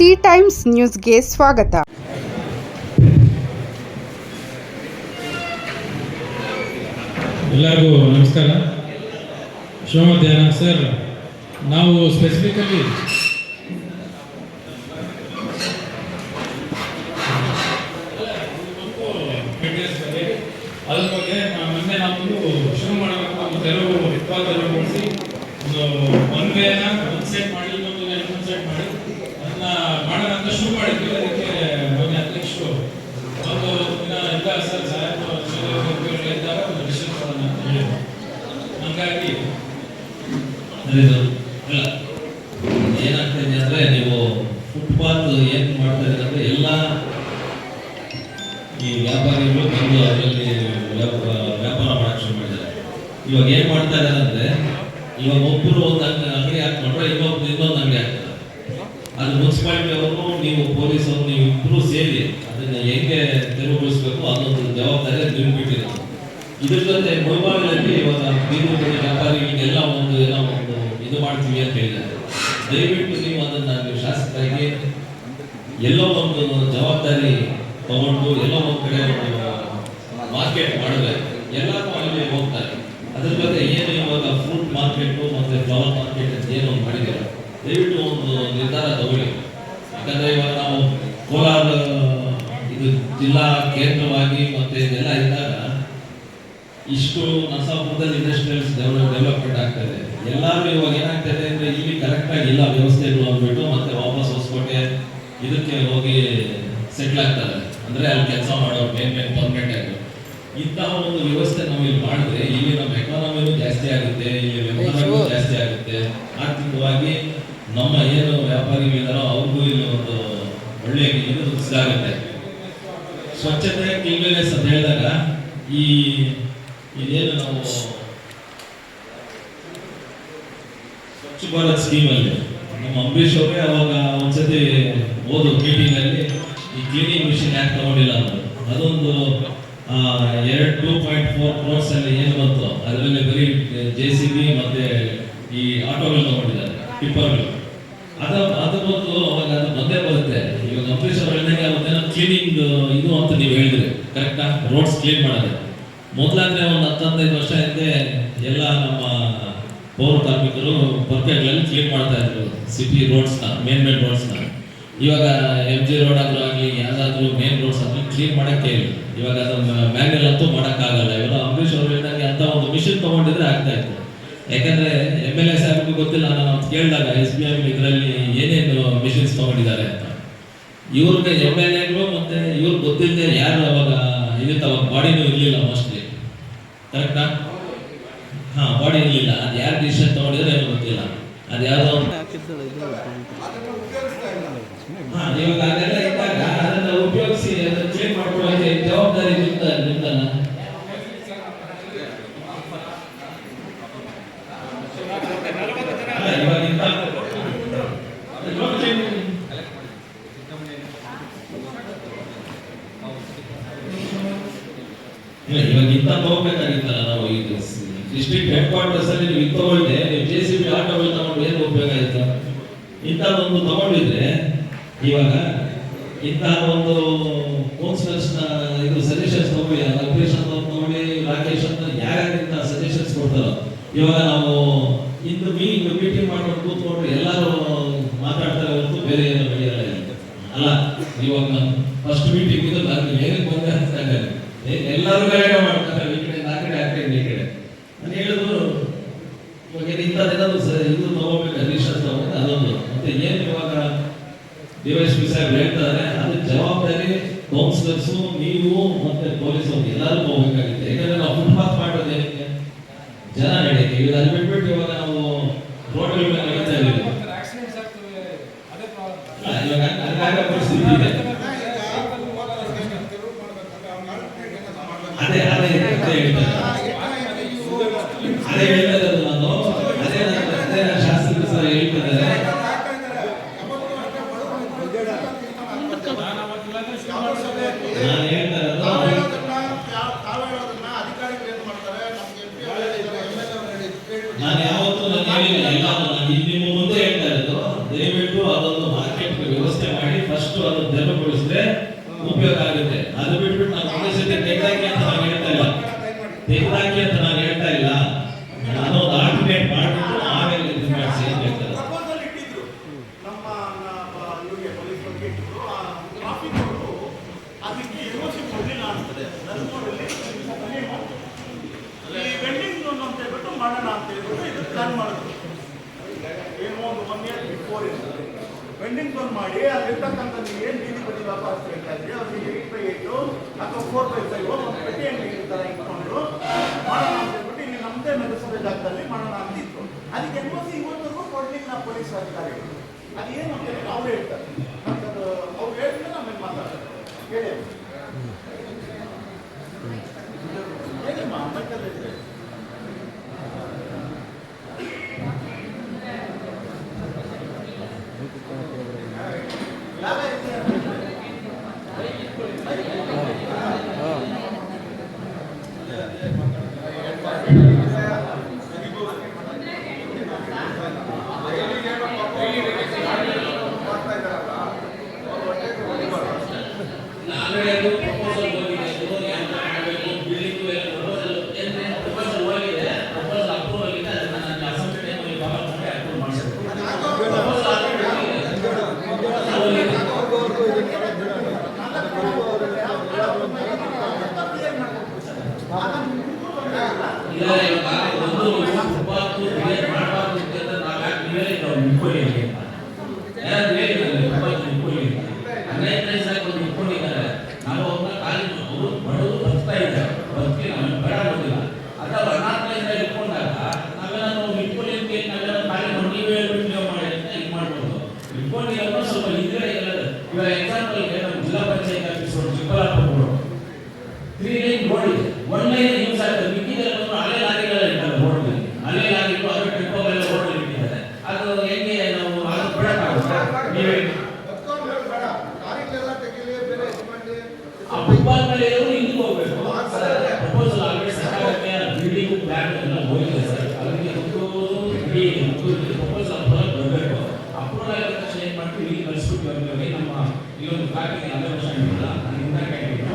C times ನ್ಯೂಸ್ಗೆ ಸ್ವಾಗತ. ಎಲ್ಲರಿಗೂ ನಮಸ್ಕಾರ. ಶುಭ ಸರ್, ನಾವು ಸ್ಪೆಸಿಫಿಕಲಿ ಅದ್ರ ಬಗ್ಗೆ ಮೊನ್ನೆ ನಾವು ಶುರು ಮಾಡಬೇಕು ಒಂದು ವಿದ್ವಾಂಸರು ಕೂಡಿಸಿ ಒಂದು ಒನ್ ವೇನ ಸೆಟ್ ಮಾಡಿ ಇನ್ನೊಂದು ವೇನ ಒಂದು ಸೆಟ್ ಮಾಡಿ ಅದನ್ನ ಮಾಡೋಣ ಅಂತ ಶುರು ಮಾಡಿದ್ವಿ. ಅದಕ್ಕೆ ಮೊನ್ನೆ ಅಧ್ಯಕ್ಷರು ಒಂದು ದಿನ ಇಲ್ಲ ಸರ್ ಸಾಹೇಬ್ ಇದ್ದಾಗ ಒಂದು ಡಿಸಿಷನ್ ಮಾಡೋಣ ಅಂತ ಹೇಳಿದ್ರು ಹಂಗಾಗಿ. ಇಲ್ಲ ಏನಾಗ್ತಿದೆ ಅಂದ್ರೆ ನೀವು ಫುಟ್ಪಾತ್ ಏನು ಮಾಡ್ತಾ ಇದ್ರೆ ಎಲ್ಲ ಈ ವ್ಯಾಪಾರಿಗಳು ಬಂದು ಅದರಲ್ಲಿ ವ್ಯಾಪಾರ ವ್ಯಾಪಾರ ಮಾಡಕ್ ಶುರು ಮಾಡಿದ್ದಾರೆ. ಇವಾಗ ಏನ್ ಮಾಡ್ತಾ ಇದ್ದಾರೆ ಅಂದ್ರೆ, ಇವಾಗ ಒಬ್ಬರು ಒಂದು ಅಂಗ- ಅಂಗಡಿ ಹಾಕ್ಕೊಂಡ್ರೆ ಇನ್ನೊಬ್ರು ಇನ್ನೊಂದು ಅಂಗಡಿ ಹಾಕ್ತಾರೆ. ಅದು ಮುನ್ಸಿಪಾಲಿಟಿ ಅವರು ನೀವು ಪೊಲೀಸರು, ನೀವು ಇಬ್ಬರು ಸೇರಿ ಅದನ್ನ ಹೆಂಗೆ ತೆರವುಗೊಳಿಸಬೇಕು ಅದೊಂದು ಜವಾಬ್ದಾರಿ ನಿಮ್ಗೆ ಬಿಟ್ಟಿದೆ ಇದ್ರ ಜೊತೆ ಮುಳುಬಾಗಿಲಲ್ಲಿ ಇವಾಗ ಬದಿ ವ್ಯಾಪಾರಿಗಳಿಗೆಲ್ಲ ಒಂದು ಏನೋ ಒಂದು ಇದು ಮಾಡ್ತೀವಿ ಅಂತ ಹೇಳಿದ್ದಾರೆ. ದಯವಿಟ್ಟು ನೀವು ಅದನ್ನ ಶಾಸಕರಾಗಿ ಎಲ್ಲೋ ಒಂದು ಜವಾಬ್ದಾರಿ ತಗೊಂಡು ಎಲ್ಲೋ ಒಂದು ಕಡೆ ಮಾರ್ಕೆಟ್ ಮಾಡಿದ್ರೆ ಎಲ್ಲರೂ ಅಲ್ಲಿ ಹೋಗ್ತಾರೆ. ಅದ್ರ ಜೊತೆ ಏನು ಇವಾಗ ಫ್ರೂಟ್ ಮಾರ್ಕೆಟು ಮತ್ತು ಫ್ಲವರ್ ಮಾರ್ಕೆಟ್ ಅಂತ ಏನು ಮಾಡಿದ್ದಾರೆ. ದಯವಿಟ್ಟು ಒಂದು ನಿರ್ಧಾರ ತಗೊಳ್ಳಿ. ಯಾಕಂದ್ರೆ ಇವಾಗ ನಾವು ಕೋಲಾರ ಇದು ಜಿಲ್ಲಾ ಕೇಂದ್ರವಾಗಿ ಮತ್ತೆ ಇದೆಲ್ಲ ಇದ್ದಾಗ ಇಷ್ಟು ನರಸಾಪುರದಲ್ಲಿ ಇಂಡಸ್ಟ್ರಿಯಲ್ಸ್ ಡೆವಲಪ್ ಡೆವಲಪ್ಮೆಂಟ್ ಆಗ್ತದೆ ಎಲ್ಲರೂ ಇವಾಗ ಏನಾಗ್ತದೆ ಅಂದ್ರೆ ಇಲ್ಲಿ ಕರೆಕ್ಟ್ ಆಗಿ ಇಲ್ಲ ವ್ಯವಸ್ಥೆಗಳು ಅಂದ್ಬಿಟ್ಟು ಮತ್ತೆ ವಾಪಸ್ ಹೊಸಕೋಟೆ ಇದಕ್ಕೆ ಹೋಗಿ ಸೆಟ್ಲ್ ಆಗ್ತಾರೆ ಅಂದ್ರೆ ಅಲ್ಲಿ ಕೆಲಸ ಮಾಡೋ ಮೇನ್ ಮೇನ್ ಪರ್ಮನೆಂಟ್ ಆಗಿ. ಇಂತಹ ಒಂದು ವ್ಯವಸ್ಥೆ ನಾವು ಇಲ್ಲಿ ಮಾಡಿದ್ರೆ ಇಲ್ಲಿ ನಮ್ಮ ಎಕಾನಮಿನೂ ಜಾಸ್ತಿ ಆಗುತ್ತೆ ಇಲ್ಲಿ ವ್ಯವಹಾರಗಳು ಜಾಸ್ತಿ ಆಗುತ್ತೆ. ಆರ್ಥಿಕವಾಗಿ ನಮ್ಮ ಏನು ವ್ಯಾಪಾರಿಗಳಿದಾರೋ ಅವ್ರಿಗೂ ಇಲ್ಲಿ ಒಂದು ಒಳ್ಳೆ ಇದು ಸಿಗುತ್ತೆ ಸ್ವಚ್ಛತೆ ಕ್ಲೀನ್ಲಿನೆಸ್ ಅಂತ ಹೇಳಿದಾಗ ಈ ಇದೇನು ನಾವು ಸ್ವಚ್ಛ ಭಾರತ್ ಸ್ಕೀಮ್ ಅಲ್ಲಿ ನಮ್ಮ ಅಂಬರೀಶ್ ಅವರೇ ಅವಾಗ ಒಂದ್ಸತಿ ಓದು ಮೀಟಿಂಗ್ ಅಲ್ಲಿ ಈ ಕ್ಲೀನಿಂಗ್ ಮಿಷಿನ್ ಯಾಕೆ ತಗೊಂಡಿಲ್ಲ ಅಂತ. ಅದೊಂದು ಎರಡು ಟೂ ಪಾಯಿಂಟ್ ಫೋರ್ ಕ್ರೋರ್ಸ್ ಅಲ್ಲಿ ಏನು ಬಂತು? ಅದರಲ್ಲಿ ಬರೀ ಜೆ ಸಿ ಬಿ ಮತ್ತೆ ಈ ಆಟೋಗಳು ತಗೊಂಡಿದ್ದಾರೆ ಟಿಪ್ಪರ್ಗಳು ಅದ, ಅದು ಬಂದು ಅವಾಗ ಅದು ಬಂದೇ ಬರುತ್ತೆ. ಇವಾಗ ಅಂಬರೀಶ್ ಅವ್ರು ಹೇಳಿದಂಗೆ ಅವತ್ತೇನೋ ಕ್ಲೀನಿಂಗ್ ಇದು ಅಂತ ನೀವು ಹೇಳಿದ್ರಿ ಕರೆಕ್ಟಾ ರೋಡ್ಸ್ ಕ್ಲೀನ್ ಮಾಡೋದು ಮೊದಲಾದ್ರೆ ಒಂದು ಹತ್ತೊಂದೈದು ವರ್ಷ ಹಿಂದೆ ಎಲ್ಲ ನಮ್ಮ ಪೌರ ಕಾರ್ಮಿಕರು ಪರ್ಕೆಗಳಲ್ಲಿ ಕ್ಲೀನ್ ಮಾಡ್ತಾ ಇದ್ರು ಸಿಟಿ ರೋಡ್ಸ್ನ ಮೇನ್ ಮೇನ್ ರೋಡ್ಸ್ನ ಇವಾಗ ಎಂ ಜಿ ರೋಡ್ ಆದ್ರೂ ಆಗಲಿ, ಯಾವುದಾದ್ರೂ ಮೇನ್ ರೋಡ್ಸ್ ಆಗಲಿ ಕ್ಲೀನ್ ಮಾಡಕ್ಕೆ ಇಲ್ಲ. ಇವಾಗ ಅದು ಮ್ಯಾನ್ಯಲ್ ಅಂತೂ ಮಾಡೋಕ್ಕಾಗಲ್ಲ. ಇವಾಗ ಅಂಬರೀಶ್ ಅವ್ರು ಹೇಳಿದಂಗೆ ಅಂತ ಒಂದು ಮಿಷಿನ್ ತಗೊಂಡಿದ್ರೆ ಆಗ್ತಾ ಇತ್ತು. ಯಾಕಂದ್ರೆ ಎಂ ಎಲ್ ಎ ಸಾಹೇಬ್ಗೂ ಗೊತ್ತಿಲ್ಲ ನಾನು ಕೇಳಿದಾಗ ಎಸ್ ಬಿ ಐ ಇದರಲ್ಲಿ ಏನೇನು ಮಿಷಿನ್ಸ್ ತಗೊಂಡಿದ್ದಾರೆ ಅಂತ. ಇವ್ರಿಗೆ ಎಂ ಎಲ್ ಎಗಳು ಮತ್ತೆ ಇವ್ರು ಗೊತ್ತಿಲ್ಲದೆ ಯಾರು ಅವಾಗ ಇದಿತ್ತು ಅವಾಗ ಬಾಡಿನೂ ಇರಲಿಲ್ಲ ಮೋಸ್ಟ್ಲಿ ಕರೆಕ್ಟಾ ಹಾ ಬಾಡಿ ಇರಲಿಲ್ಲ. ಅದು ಯಾರು ಡಿಸಿಷನ್ ತಗೊಂಡಿದ್ರೆ ಏನು ಗೊತ್ತಿಲ್ಲ. ಅದು ಯಾವುದೋ ಇವಾಗ ಅದೆಲ್ಲ ಇದ್ದಾಗ ಅದನ್ನ ಉಪಯೋಗಿಸಿ ಅದನ್ನ ಕ್ಲೀನ್ ಮಾಡ್ಕೊಳ್ಳೋಕೆ ಜವಾಬ್ದಾರಿ ನಿಮ್ದ ನಿಮ್ದಲ್ಲ ಅಲ್ಲ, ಇವಾಗ ಇಂಥ- ಇಲ್ಲ ಇವಾಗ ಇಂಥ ತಗೋಬೇಕಾಗಿತ್ತಲ್ಲ ನಾವು ಈ ಡಿಸ್ಟ್ರಿಕ್ಟ್ ಹೆಡ್ ಕ್ವಾರ್ಟರ್ಸ್ ಅಲ್ಲಿ ನೀವು ಇದು ತಗೊಂಡೆ ನೀವು ಜೆ ಸಿ ಬಿ ಆಟೋಗಳು ತಗೊಂಡು ಏನು ಉಪಯೋಗ ಇಂಥ ಒಂದು ತಗೊಂಡಿದ್ರೆ ಇವಾಗ ಇಂಥ ಒಂದು ಕೌನ್ಸಿಲರ್ಸ್ ಇದು ಸಜೆಷನ್ಸ್ ತಗೊಳ್ಳಿ ಲಂಕೇಶ್ ಅಂತ ತಗೊಳ್ಳಿ ರಾಕೇಶ್ ಅಂತ ಯಾರ್ಯಾರು ಇಂಥ ಸಜೆಷನ್ಸ್ ಕೊಡ್ತಾರೋ? ಇವಾಗ ನಾವು ಇಂದು ಮೀಟಿಂಗ್ ಮೀಟಿಂಗ್ ಮಾಡ್ಕೊಂಡು ಕೂತ್ಕೊಂಡು ಎಲ್ಲರೂ ಮಾತಾಡ್ತಾರೆ ಹೊರತು ಬೇರೆ ಏನು ಇಲ್ಲಿ. ಅಲ್ಲ, ಇವಾಗ ನಾನು ಫಸ್ಟ್ ಮೀಟಿಂಗ್ ಇದು ನಾನು ಹೇಗೆ ಬಂದೆ ಅಂತ ಎಲ್ಲರೂ ಗೈಡ್ ಮಾಡ್ತಾರೆ ಈ ಕಡೆ ಆ ಕಡೆ ಆ ಕಡೆ ಈ ಕಡೆ ನಾನು ಹೇಳಿದ್ರು ಇವಾಗ ಇಂಥದ್ದೇನಾದ್ರು ಸ- ಇದು ತಗೋಬೇಕು ರಿಜಿಸ್ಟರ್ ತಗೋಬೇಕು ಅದೊಂದು ಮತ್ತೆ ಏನು ಇವಾಗ ಡಿವೈಸ್ ಪಿ ಸಾಹೇಬ್ ಹೇಳ್ತಾರೆ ಅದು ಜವಾಬ್ದಾರಿ ಕೌನ್ಸಿಲರ್ಸು ನೀವು ಮತ್ತೆ ಪೊಲೀಸರು ಎಲ್ಲರೂ ಹೋಗ್ಬೇಕಾಗುತ್ತೆ ಯಾಕಂದ್ರೆ ನಾವು ಫುಟ್ಪಾತ್ ಮಾಡೋದು ಏನಕ್ಕೆ ಜನ ನಡೆಯಕ್ಕೆ ಈಗ ಅದು ಬಿಟ್ಬಿಟ್ಟು ಇವಾಗ ನಾವು ರೋಡ್ಗಳ ಮೇಲೆ ಅದೇ ಅದೇ ಹೇಳ್ತಾರೆ ಅದೇ ಹೇಳ್ತಾ ಇರೋದು ನಾನು ಅದೇ ನಾನು- ಅದೇ ನಾನು ಶಾಸಕರು ಸಹ ಹೇಳ್ತಿದ್ದಾರೆ ನಾನು ಹೇಳ್ತಾ ಇರೋದು ತಾವು ಹೇಳೋದನ್ನ ಅಧಿಕಾರಿಗಳು ಏನ್ ಮಾಡ್ತಾರೆ ನಮ್ಗೆ ಎಂ ಪಿ ನಾನು ಯಾವತ್ತೂ ನಾನು ಹೇಳಿಲ್ಲ ಎಲ್ಲ ನಾನು ಇಲ್ಲಿ ನಿಮ್ಮ ಮುಂದೆ ಹೇಳ್ತಾ ಇರೋದು, ದಯವಿಟ್ಟು ಅದೊಂದು ಮಾರ್ಕೆಟ್ ವ್ಯವಸ್ಥೆ ಮಾಡಿ ಫಸ್ಟ್ ಅದು ತೆರವುಗೊಳಿಸಿದ್ರೆ ಉಪಯೋಗ ಆಗುತ್ತೆ. ಅದು ಬಿಟ್ಬಿಟ್ಟು ನಾನು ಒಂದೇ ಸತಿ ತೆಗೆದಾಕಿ ಅಂತ ನಾನು ಹೇಳ್ತಾ ಇಲ್ಲ. ತೆಗೆದಾಕಿ ಅಂತ ನಾನು ಹೇಳ್ತಾ ಇಲ್ಲ ನಾನು ಒಂದು ಆಲ್ಟರ್ನೇಟ್ ಮಾಡಿಬಿಟ್ಟು ಆಮೇಲೆ ಇದು ಮಾಡಿಸಿ ಅಂತ ಹೇಳ್ತಾರೆ ಪ್ರಪೋಸಲ್ ಇಟ್ಟಿದ್ರು ನಮ್ಮ ನ- ಇವ್ರಿಗೆ ಪೊಲೀಸ್ ಬಗ್ಗೆ ಇಟ್ಟಿದ್ರು ಆ ಟ್ರಾಫಿಕ್ ಅವರು ಅದಕ್ಕೆ ಯೂನಿವರ್ಸಿಟಿ ಕೊಡಲಿಲ್ಲ ಅಂತದೆ ನಲ್ಮೂರಲ್ಲಿ ಈ ವೆಂಡಿಂಗ್ ಝೋನ್ ಅಂತ ಹೇಳ್ಬಿಟ್ಟು ಮಾಡೋಣ ಅಂತ ಹೇಳ್ಬಿಟ್ಟು ಇದು ಪ್ಲಾನ್ ಮಾಡಿದ್ರು ಏನೋ ಒಂದು ಒನ್ ಇಯರ್ ಬಿಫೋರ್ ಇರ್ತದೆ ವೆಂಡಿಂಗ್ ಝೋನ್ ಮಾಡಿ ಅಲ್ಲಿರ್ತಕ್ಕಂಥ ಏನು ಬೀದಿ ಬದಿ ವ್ಯಾಪಾರ ಹೇಳ್ತಾ ಇದ್ರೆ ಅವ್ರಿಗೆ ಏಟ್ ಬೈ ಏಟು ಅಥವಾ ಫೋರ್ ಬೈ ಫೈವ್ ಒಂದು ಪ್ರತಿಯನ್ನು ಥರ ಇಟ್ಕೊಂಡು ಮಾಡೋಣ ಅಂತ ಹೇಳ್ಬಿಟ್ಟು ಇಲ್ಲಿ ನಮ್ಮದೇ ನಗರಸಭೆ ಜಾಗದಲ್ಲಿ ಮಾಡೋಣ ಅಂತಿತ್ತು ಅದಕ್ಕೆ ಎನ್ ಸಿ ಇವತ್ತರೆಗೂ ಕೊಡ್ಲಿಲ್ಲ ಪೊಲೀಸ್ ಅಧಿಕಾರಿಗಳು. ಅದೇನು ಅಂತ ಹೇಳಿ ಅವ್ರು ಹೇಳ್ತಾರೆ. ಅದು ಅವ್ರು ಹೇಳಿದ್ರೆ ನಮಗೆ ಮಾತಾಡ್ತಾರೆ ಹೇಳಿ. ಹೇಳಿಮ್ಮ ಬೇಕಾದ್ರೆ ನಮ್ಮ ಜಿಲ್ಲಾ panchayat office Chikkaballapur three line road ಇದೆ ಒನ್ ಲೈನ್ ಯೂಸ್ ಆಗ್ತದೆ ಮಿಕ್ಕಿದ್ರೆ ಬಂದು ಅಲೆ ಲಾರಿಗಳ ಇರ್ತವೆ ರೋಡ್ ಅಲೆ ಲಾರಿಗಳು ಅದು ಟಿಪ್ಪಗಳೆಲ್ಲ ರೋಡ್ ಇಟ್ಟಿದ್ದಾರೆ ಅದು ಹೆಂಗೆ ನಾವು ಅದು ಬಿಡಕ್ಕಾಗುತ್ತೆ ನೀವು ಹೇಳಿ. ಆ ಇರೋರು ಇಲ್ಲಿ ಹೋಗ್ಬೇಕು ಪ್ರಪೋಸಲ್ ಆಲ್ರೆಡಿ ಸರ್ಕಾರಕ್ಕೆ ಬಿಲ್ಡಿಂಗ್ ಪ್ಲಾನ್ ಎಲ್ಲ ಹೋಗಿದೆ ಸರ್. ಅದಕ್ಕೆ ಇಡೀ ಪ್ರಪೋಸಲ್ ಅಪ್ರೂವಲ್ ಬರಬೇಕು ಅಪ್ರೂವಲ್ ಆಗಿದ ತಕ್ಷಣ ಏನು ಮಾಡ್ತೀವಿ? ಇಲ್ಲಿ ಕಳಿಸ್ಬಿಟ್ಟು ಇವಾಗ ನಮ್ಮ ಈ ಒಂದು ಫ್ಲಾಟಿಗೆ ಅಂದ್ರೆ ಇಂದ ಕ್ಯಾಂಟೀನು